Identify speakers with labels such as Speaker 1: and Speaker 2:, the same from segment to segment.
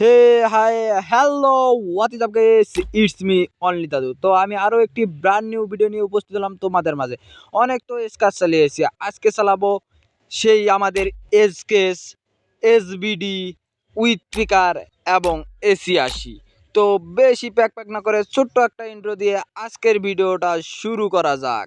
Speaker 1: Hey hi hello what is up it's me only দাদু তো আমি আরও একটি ব্র্যান্ড নিউ ভিডিও নিয়ে উপস্থিত হলাম তোমাদের মাঝে। অনেক তো স্কাচ চালিয়ে এসেছি। আজকে চালাবো সেই আমাদের এসকেস এসবিডি উইথ স্পিকার এবং এসি আশি তো বেশি প্যাক প্যাক না করে ছোট্ট একটা ইন্ট্রো দিয়ে আজকের ভিডিওটা শুরু করা যাক।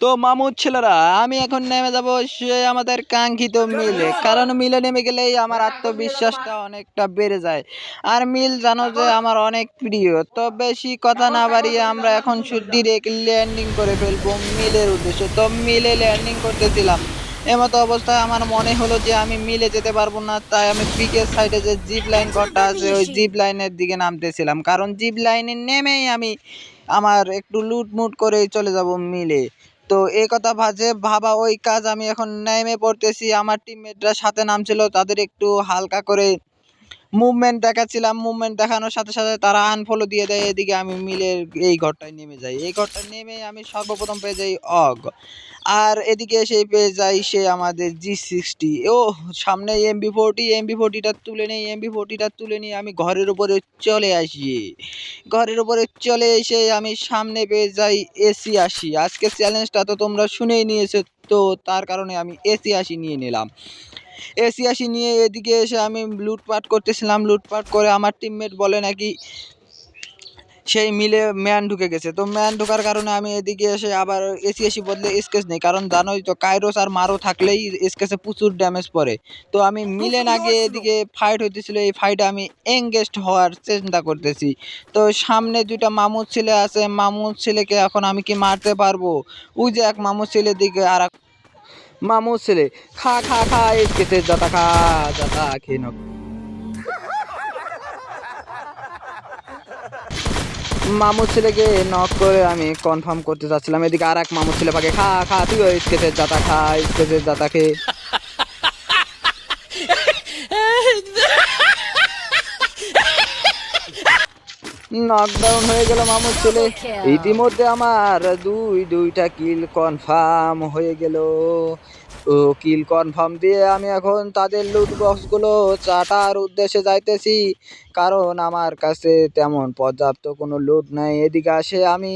Speaker 1: তো মামুদ ছেলেরা, আমি এখন নেমে যাব সে আমাদের কাঙ্ক্ষিত মিলে। কারণ মিলে নেমে গেলেই আমার আত্মবিশ্বাসটা অনেকটা বেড়ে যায়। আর মিল জানো যে আমার অনেক প্রিয়। তো বেশি কথা না বাড়িয়ে আমরা এখন ডিরেক্ট ল্যান্ডিং করে ফেলব মিলের উদ্দেশ্যে। তো মিলে ল্যান্ডিং করতেছিলাম। এমতো অবস্থায় আমার মনে হলো যে আমি মিলে যেতে পারব না, তাই আমি পিকের সাইডে যে জিপ লাইন কটা আছে, ওই জিপ লাইনের দিকে নামতেছিলাম। কারণ জিপ লাইনে নেমেই আমি আমার একটু লুটমুট করে চলে যাব মিলে। তো এই কথা ভাজে ভাবা ওই কাজ আমি এখন নেমে পড়তেছি। আমার টিমমেটরা সাথে নামছিল, তাদের একটু হালকা করে মুভমেন্ট দেখাচ্ছিলাম মুভমেন্ট দেখানোর সাথে সাথে তারা আনফলো দিয়ে দেয়, এদিকে আমি মিলের এই ঘরটায় নেমে যাই। এই ঘরটায় নেমে আমি সর্বপ্রথম পেয়ে যাই অগ। আর এদিকে এসে পেয়ে যাই সে আমাদের জি সিক্সটি ও, সামনে এমবি ফোরটি এমবি ফোরটিটা তুলে নেই এমবি ফোরটিটা তুলে নিয়ে আমি ঘরের উপরে চলে আসি। ঘরের উপরে চলে এসে আমি সামনে পেয়ে যাই এসি আসি আজকে চ্যালেঞ্জটা তো তোমরা শুনেই নিয়েছো, তো তার কারণে আমি এসি আসি নিয়ে নিলাম। এসি আসি নিয়ে এদিকে এসে আমি লুটপাট করতেছিলাম লুটপাট করে আমার টিমমেট বলে নাকি সেই মিলে ম্যান ঢুকে গেছে। তো ম্যান ঢোকার কারণে আমি এদিকে এসে আবার এসি এসি বদলে স্কেচ নেই কারণ জানোই তো কাইরোস আর মারো থাকলেই স্কেচে প্রচুর ড্যামেজ পড়ে। তো আমি মিলে না গিয়ে এদিকে ফাইট হইতেছিল এই ফাইটে আমি এঙ্গেজড হওয়ার চেষ্টা করতেছি। তো সামনে দুইটা মামুদ ছেলে আছে মামুদ ছেলেকে এখন আমি কি মারতে পারব? ওই যে এক মামুদ ছেলের দিকে আর মামুদ ছেলে। খা খা খা স্কেচে যাতা, খা, যাতা, খেয়ে নাও। মামুর ছেলেকে নক করে আমি কনফার্ম করতে চাচ্ছিলাম এদিকে আর এক মামুর ছেলে পাকে, খা খা তুই স্কেচের দাতা খা স্কেচের দাতা খে। নকডাউন হয়ে গেল মামুর ছেলে। ইতিমধ্যে আমার দুই দুইটা কিল কনফার্ম হয়ে গেল। ও কিল কনফার্ম দিয়ে আমি এখন তাদের লুট বক্সগুলো চাটার উদ্দেশ্যে যাইতেছি। কারণ আমার কাছে তেমন পর্যাপ্ত কোনো লুট নাই। এদিকে আসে আমি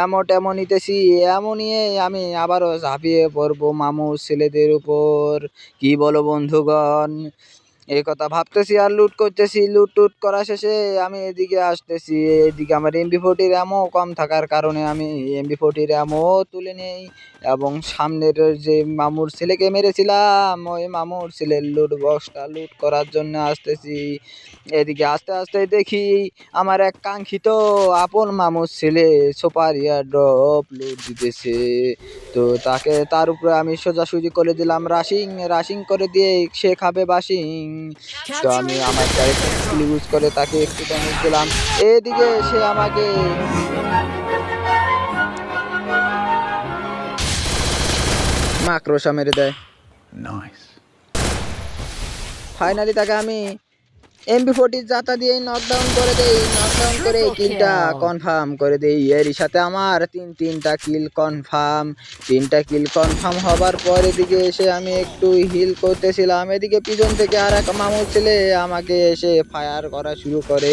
Speaker 1: এমন টেমন নিতেছি। এমন নিয়ে আমি আবারও ঝাঁপিয়ে পড়ব মামুর ছেলেদের উপর। কি বলো বন্ধুগণ? এই কথা ভাবতেছি আর লুট করতেছি লুট টুট করা শেষে আমি এদিকে আসতেছি। এদিকে আমার এমবি ফোর্টির অ্যামও কম থাকার কারণে আমি এমবি ফোর্টির র্যামও তুলে নেই এবং সামনের যে মামুর ছেলেকে মেরেছিলাম, ওই মামুর ছেলের লুট বক্সটা লুট করার জন্য আসতেছি। এদিকে আস্তে আস্তে দেখি আমার এক কাঙ্ক্ষিত আপন মামুর ছেলে সুপার ইয়ার ড্রপ লুট দিতেছে। তো তাকে তার উপরে আমি সোজাসুজি করে দিলাম রাশিং রাশিং করে দিয়ে সে খাবে বাসিং। তো আমি আমার ক্যারেক্টার স্কিল ইউজ করে তাকে একটু ড্যামেজ দিলাম। এদিকে সে আমাকে মাকড়সা মেরে দেয়। ফাইনালি তাকে আমি এমবি ফোর্টির যাতা দিয়ে নকডাউন করে দেই। নকডাউন করে কিলটা কনফার্ম করে দেই। এরই সাথে আমার তিন তিনটা কিল কনফার্ম তিনটা কিল কনফার্ম হবার পর এদিকে এসে আমি একটু হিল করতেছিলাম। এদিকে পিছন থেকে আর এক মামুর ছেলে আমাকে এসে ফায়ার করা শুরু করে।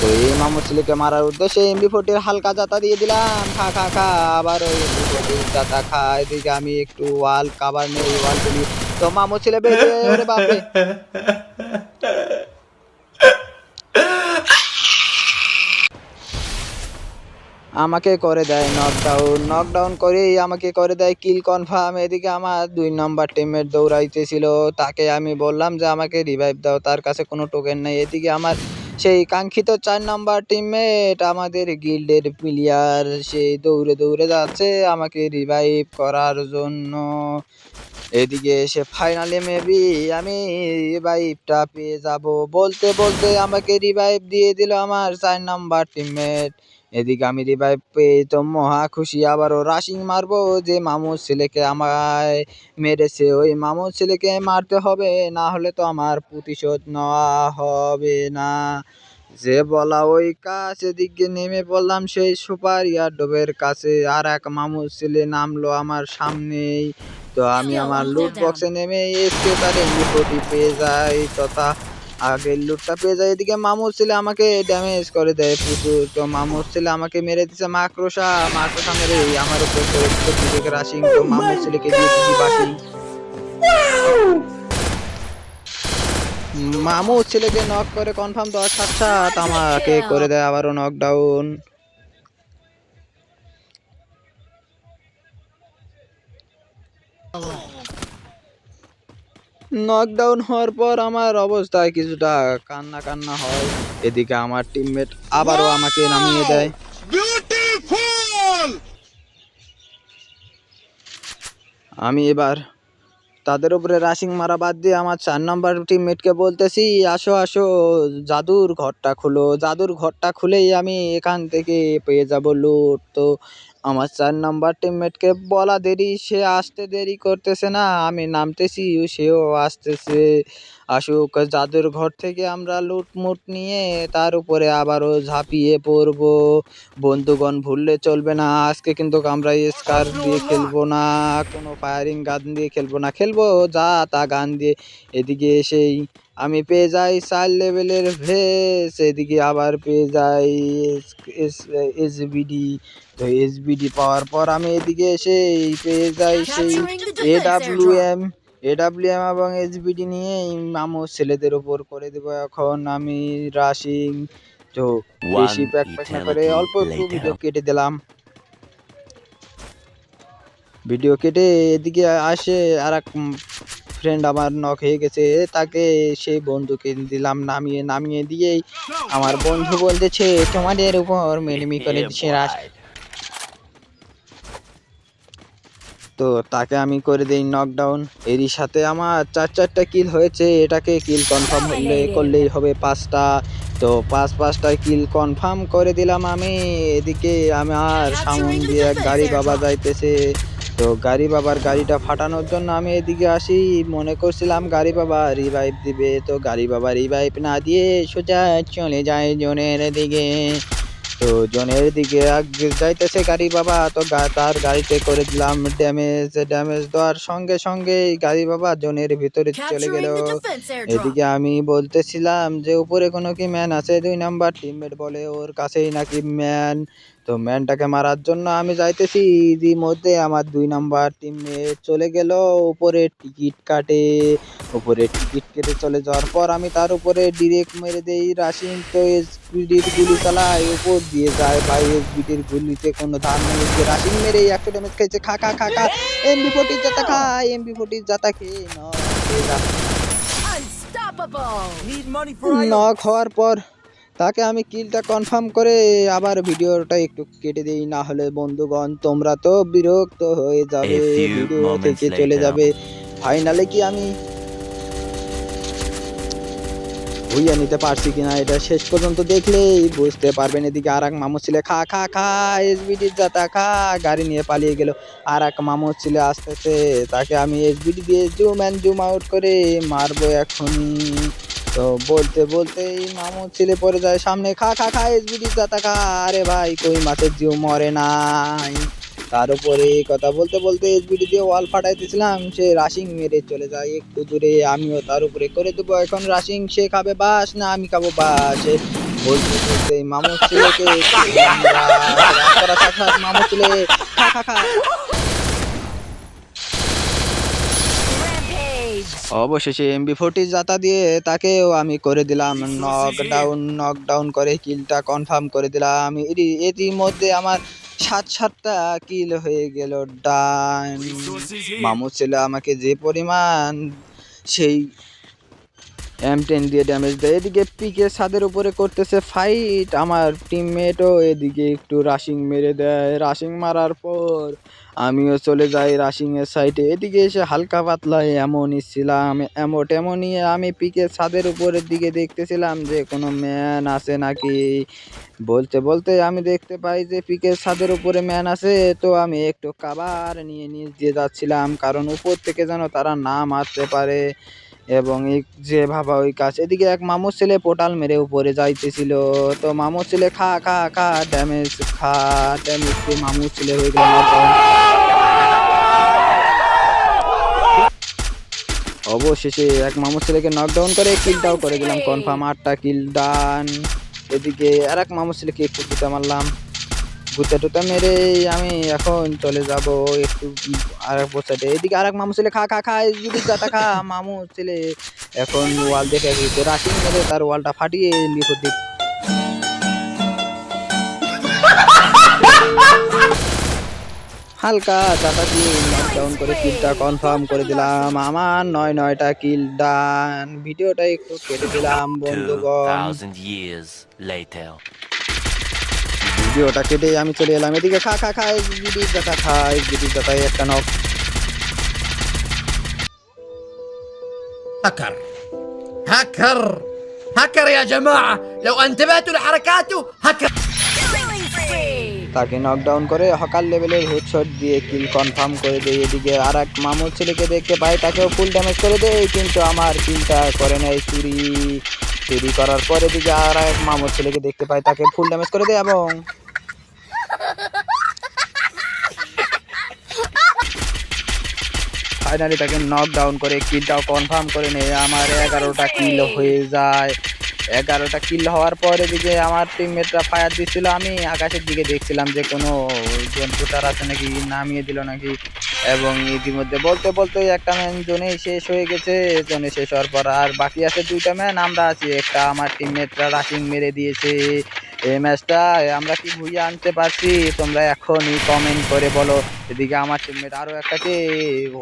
Speaker 1: তো এই মামুর ছেলেকে মারার উদ্দেশ্যে এমবি ফোর্টির হালকা জাতা দিয়ে দিলাম। খা খা খা আবার ওই এমবি ফোর্টির জাতা খা এদিকে আমি একটু ওয়াল কাবার নেই ওয়াল তুলি তো মামুর ছেলে বেঁচে বাপরে। আমাকে করে দেয় নকডাউন নকডাউন করেই আমাকে করে দেয় কিল কনফার্ম এদিকে আমার দুই নম্বর টিমের দৌড়াইতেছিল। তাকে আমি বললাম যে, আমাকে রিভাইভ দাও, তার কাছে কোনো টোকেন নেই। এদিকে আমার সেই কাঙ্ক্ষিত চার নম্বর টিমমেট আমাদের গিল্ডের প্লেয়ার সেই দৌড়ে দৌড়ে যাচ্ছে আমাকে রিভাইভ করার জন্য। এদিকে এসে ফাইনালি মেবি আমি রিভাইভটা পেয়ে যাব। বলতে বলতে আমাকে রিভাইভ দিয়ে দিল আমার চার নাম্বার টিমমেট এদিকে আমি রিভাইভ পেয়ে তো মহা খুশি আবারও রাশিং মারবো যে মামুর ছেলেকে আমায় মেরেছে। ওই মামুর ছেলেকে মারতে হবে না হলে তো আমার প্রতিশোধ নেওয়া হবে না। যে বলা ওই কাছে দিকে নেমে পড়লাম সেই সুপার ইয়ারডোবের কাছে। আর এক মামু ছেলে নামলো আমার সামনেই। তো আমি আমার লুট বক্সে নেমে এসকে তার এমবিফোর্টি পেয়ে যাই তথা আগের লুটটা পেয়ে যায়। এদিকে মামুর ছেলে আমাকে ড্যামেজ করে দেয় প্রচুর। তো মামুর ছেলে আমাকে মেরে দিছে মাকড়সা। মাকড়সা মেরে আমার উপর করে দিচ্ছে রাশিং তো মামুর ছেলেকে দিয়ে দিচ্ছি বাসিং। মামু ছেলেকে নক করে কনফার্ম দশ সাত সাত আমাকে করে দেয় আবারও নকডাউন নকডাউন হওয়ার পর আমার অবস্থায় কিছুটা কান্না কান্না হয়। এদিকে আমার টিমমেট আবারও আমাকে নামিয়ে দেয়। আমি এবার তাদের উপরে রাশিং মারা বাদ দিয়ে আমার চার নম্বর টিমমেটকে বলতেছি আসো আসো জাদুর ঘরটা খুলো। জাদুর ঘরটা খুলেই আমি এখান থেকে পেয়ে যাব লুট তো আমার চার নম্বর টিমমেটকে বলা দেরি, সে আসতে দেরি করতেছে না। আমি নামতেছি, সেও আসতেছে। আসুক যাদের ঘর থেকে আমরা লুটমুট নিয়ে তার উপরে আবারও ঝাঁপিয়ে পড়ব। বন্ধুগণ, ভুললে চলবে না। আজকে কিন্তু আমরা স্কার দিয়ে খেলব না, কোনো ফায়ারিং গান দিয়ে খেলব না। খেলব যা তা গান দিয়ে। এদিকে এসেই আমি পেয়ে যাই চার লেভেলের ভেস এদিকে আবার পেয়ে যাই এস বিডি তো এস বিডি পাওয়ার পর আমি এদিকে এসে পেয়ে যাই সেই এ ডাব্লিউ এম এডাব্লিউএম এবং এইচবিডি নিয়ে মামু ছেলেদের ওপর করে দেবো এখন আমি রাশিং। তো বেশি প্যাক প্যাক না করে অল্প একটু ভিডিও কেটে দিলাম। ভিডিও কেটে এদিকে আসে আর এক ফ্রেন্ড আমার নক হয়ে গেছে তাকে সেই বন্ধুকে দিলাম নামিয়ে নামিয়ে দিয়েই আমার বন্ধু বলতেছে তোমাদের উপর মেনমি করে দিচ্ছে রাশ তো তাকে আমি করে দিই নকডাউন এরই সাথে আমার চার চারটা কিল হয়েছে এটাকে কিল কনফার্ম হলে করলেই হবে পাঁচটা। তো পাঁচ পাঁচটা কিল কনফার্ম করে দিলাম আমি। এদিকে আমার সামন দিয়ে এক গাড়ি বাবা যাইতেছে। তো গাড়ি বাবার গাড়িটা ফাটানোর জন্য আমি এদিকে আসি। মনে করছিলাম গাড়ি বাবা রিভাইভ দিবে। তো গাড়ি বাবা রিভাইভ না দিয়ে সোজা চলে যায় জনের দিকে। তো জনের দিকে যাইতেছে গাড়ি বাবা। তো তার গাড়িতে করে দিলাম ড্যামেজ ড্যামেজ দেওয়ার সঙ্গে সঙ্গে গাড়ি বাবা জনের ভিতরে চলে গেল। এদিকে আমি বলতেছিলাম যে উপরে কোনো কি ম্যান আছে? দুই নাম্বার টিমমেট বলে ওর কাছেই নাকি ম্যান তো ম্যানটাকে মারার জন্য আমি যাইতেছি। ইতিমধ্যে আমার দুই নাম্বার টিমমেট চলে গেল। উপরে টিকিট কাটে। উপরে টিকিট কেটে চলে যাওয়ার পর আমি তার উপরে ডিরেক্ট মেরে দেই। রাশিং তো এসপিডির গুলি চালায় উপর দিয়ে যায়। ভাই এসপিডির গুলিতে কোনো ধার নেই। রাশিং মেরে একশো ড্যামেজ খেয়েছে খা খা খা খা। এমবি ফোর্টির জাতা খা এমবি ফোর্টির জাতা খেয়ে খেয়ে। নক হওয়ার পর তাকে আমি কিলটা কনফার্ম করে আবার ভিডিওটা একটু কেটে দিই না হলে বন্ধুগণ তোমরা তো বিরক্ত হয়ে যাবে ভিডিও থেকে চলে যাবে। ফাইনালে কি আমি ভুইয়া নিতে পারছি কিনা এটা শেষ পর্যন্ত দেখলেই বুঝতে পারবেন। এদিকে আর এক মামু ছিলে খা খা খা এসবিডির যাতা খা গাড়ি নিয়ে পালিয়ে গেল। আর এক মামু ছেলে আসতেছে তাকে আমি এসবিডি দিয়ে জুম অ্যান্ড জুম আউট করে মারবো এখনই। তো বলতে বলতেই মামু ছেলে পড়ে যায় সামনে। খা খা খা এসবিডির যাতা খা। আরে ভাই কই মাছের জিও মরে নাই। তার উপরে কথা বলতে বলতে এস এসবিডি দিয়ে ওয়াল ফাটাইতেছিলাম সে রাশিং মেরে চলে যায় একটু দূরে। আমিও তার উপরে করে দেবো। এখন রাশিং সে খাবে বাস না আমি খাব বাস বলতে বলতে মামু ছেলেকে মামু ছেলে। খা খা খা। অবশেষে এমবি ফোর্টি জাতা দিয়ে তাকেও আমি করে দিলাম। নকডাউন নকডাউন করে কিলটা কনফার্ম করে দিলাম। ইতিমধ্যে আমার সাত সাতটা কিল হয়ে গেল। ডান। মামু ছেলে আমাকে যে পরিমাণ সেই এম টেন দিয়ে ড্যামেজ দেয়। এদিকে পিকে ছাদের উপরে করতেছে ফাইট আমার টিমমেটও এদিকে একটু রাশিং মেরে দেয়। রাশিং মারার পর আমিও চলে যাই রাশিংয়ের সাইডে এদিকে এসে হালকা পাতলা এমন ছিলাম এমন এমনই। আমি পিকে ছাদের উপরের দিকে দেখতেছিলাম যে, কোনো ম্যান আছে নাকি? বলতে বলতে আমি দেখতে পাই যে পিকের ছাদের উপরে ম্যান আছে। তো আমি একটু কাবার নিয়ে নিচ দিয়ে যাচ্ছিলাম, কারণ উপর থেকে যেন তারা না মারতে পারে। এবং এই যে ভাবা ওই কাজ, এদিকে এক মামুর ছেলে পোটাল মেরে উপরে যাইতেছিল। তো মামুর ছেলে খা খা খা ড্যামেজ খা ড্যামেজ মামুর ছেলে হয়ে গেল। অবশেষে এক মামুর ছেলেকে নকডাউন করে কিলটাও করে দিলাম কনফার্ম আটটা কিল ডান এদিকে আর এক মামুর ছেলেকে একটু মারলাম। গুতা টুতা মেরে আমি এখন চলে যাব একটু আর এক বসাতে এদিকে আর এক মামু ছেলে খা খা খা যদি গাতা খা। মামু ছেলে এখন ওয়াল দেখে গেছে রাশিং মেরে তার ওয়ালটা ফাটিয়ে লিখো দিক হালকা চাটা দিয়ে নকডাউন করে কিলটা কনফার্ম করে দিলাম। আমার নয় নয়টা কিল ডান ভিডিওটা একটু কেটে দিলাম বন্ধুগণ।
Speaker 2: 2,000 years later.
Speaker 1: ভিডিওটা কেটে আমি চলে এলাম এদিকে খা খা খা এক্সবিডি দাতা খা এক্সবিডি দাতা একটা নক
Speaker 3: هكر هكر هكر يا جماعة لو انتبهتوا لحركاته هكر
Speaker 1: তাকে নকডাউন করে হকার লেভেলের হেডশট দিয়ে কিল কনফার্ম করে দেয় এদিকে আর এক মামুর ছেলেকে দেখতে পাই তাকেও ফুল ড্যামেজ করে দেয় কিন্তু আমার কিলটা করে নেয় চুরি চুরি করার পরে দিকে আর এক মামুর ছেলেকে দেখতে পাই তাকে ফুল ড্যামেজ করে দেয় এবং ফাইনালি তাকে নক ডাউন করে কিলটাও কনফার্ম করে নেয়। আমার এগারোটা কিল হয়ে যায়। এগারোটা কিল হওয়ার পরে দিকে আমার টিমমেটরা ফায়ার দিচ্ছিল, আমি আকাশের দিকে দেখছিলাম যে কোনো জন্তু তার আছে নাকি, নামিয়ে দিল নাকি। এবং ইতিমধ্যে বলতে বলতে একটা ম্যান জোনে শেষ হয়ে গেছে। জোনে শেষ হওয়ার পর আর বাকি আছে দুইটা ম্যান আমরা আছি। একটা আমার টিমমেটরা রাশিং মেরে দিয়েছে। এই ম্যাচটা আমরা কি ভুইয়ে আনতে পারছি? তোমরা এখনই কমেন্ট করে বলো। এদিকে আমার টিমমেট আরও একটাকে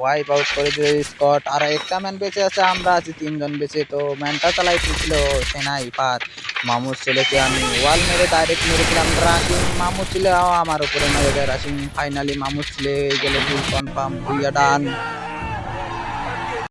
Speaker 1: ওয়াইপ আউট করে দিল স্কট। আর একটা ম্যান বেঁচে আছে, আমরা আছি তিনজন বেঁচে। তো ম্যানটা চালাইতেছিল সেনাই পাত মামুর ছেলেকে আমি ওয়াল মেরে ডাইরেক্ট মেরেছিলাম। রাশিং মামুর ছেলে আমার উপরে মেরে দেয়। রাশিং ফাইনালি মামুর ছেলে গেলে কনফার্ম ভুইয়া ডান